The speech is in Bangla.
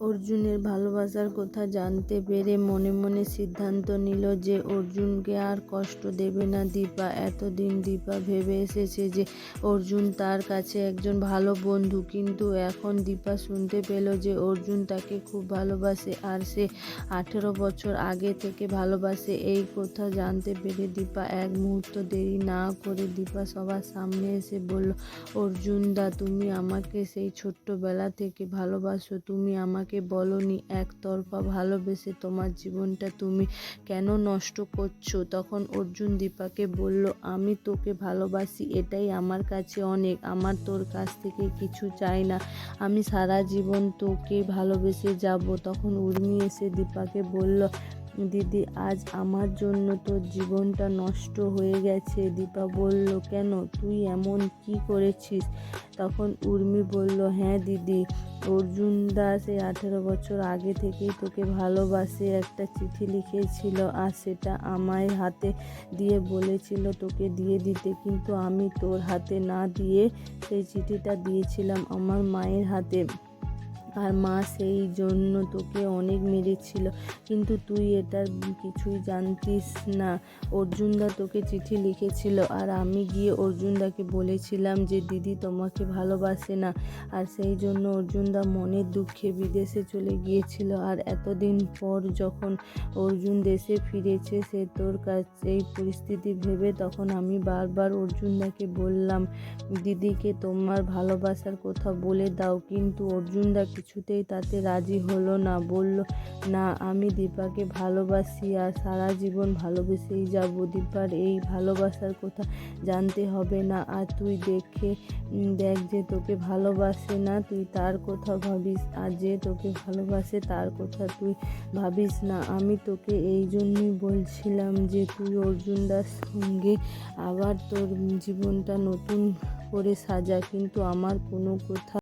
অর্জুনের ভালোবাসার কথা জানতে পেরে মনে মনে সিদ্ধান্ত নিল যে অর্জুনকে আর কষ্ট দেবে না। দীপা, এতদিন দীপা ভেবে এসেছে যে অর্জুন তার কাছে একজন ভালো বন্ধু। কিন্তু এখন দীপা শুনতে পেল যে অর্জুন তাকে খুব ভালোবাসে আর সে আঠেরো বছর আগে থেকে ভালোবাসে। এই কথা জানতে পেরে দীপা এক মুহূর্ত দেরি না করে দীপা সবার সামনে এসে বলল অর্জুন দা তুমি আমাকে সেই ছোট্টবেলা থেকে ভালোবাসো। তুমি আমাকে বলনি, একতরফা ভালোবেসে তোমার জীবনটা তুমি কেন নষ্ট করছ? তখন অর্জুন দীপাকে বলল, আমি তোকে ভালোবাসি, এটাই আমার কাছে অনেক। আমার তোর কাছ থেকে কিছু চাই না। আমি সারা জীবন তোকে ভালোবেসে যাব। তখন উর্মি এসে দীপাকে বলল দিদি, আজ আমার জন্য তোর জীবনটা নষ্ট হয়ে গেছে। দীপা বলল, কেন? তুই এমন কি করেছিস? তখন উর্মি বলল হ্যাঁ দিদি, অর্জুন দাস এই আঠেরো বছর আগে থেকেই তোকে ভালোবাসে। একটা চিঠি লিখেছিল, আর সেটা আমায় হাতে দিয়ে বলেছিল তোকে দিয়ে দিতে। কিন্তু আমি তোর হাতে না দিয়ে সেই চিঠিটা দিয়েছিলাম আমার মায়ের হাতে। আর মা সেই জন্য তোকে অনেক মেরেছিল। কিন্তু তুই এটার কিছুই জানতিস না। অর্জুনদা তোকে চিঠি লিখেছিল আর আমি গিয়ে অর্জুনদাকে বলেছিলাম যে, দিদি, তোমাকে ভালোবাসে না। আর সেই জন্য অর্জুনদা মনের দুঃখে বিদেশে চলে গিয়েছিল। আর এতদিন পর যখন অর্জুন দেশে ফিরেছে, সে তোর কাছে এই পরিস্থিতি ভেবে তখন আমি বারবার অর্জুনদাকে বললাম, দিদিকে তোমার ভালোবাসার কথা বলে দাও। কিন্তু অর্জুনদা কিছুতেই তাতে রাজি হলো না, বলল, না, আমি দীপাকে ভালোবাসি আর সারা জীবন ভালোবেসেই যাব। দীপার এই ভালোবাসার কথা জানতে হবে না, আর তুই দেখে দেখ যে তোকে ভালোবাসে না তুই, তার কথা ভাবিস, আর যে তোকে ভালোবাসে তার কথা তুই ভাবিস না। আমি তোকে এই জন্যই বলছিলাম যে তুই অর্জুনদার সঙ্গে আবার তোর জীবনটা নতুন করে সাজা, কিন্তু আমার কোনো কথা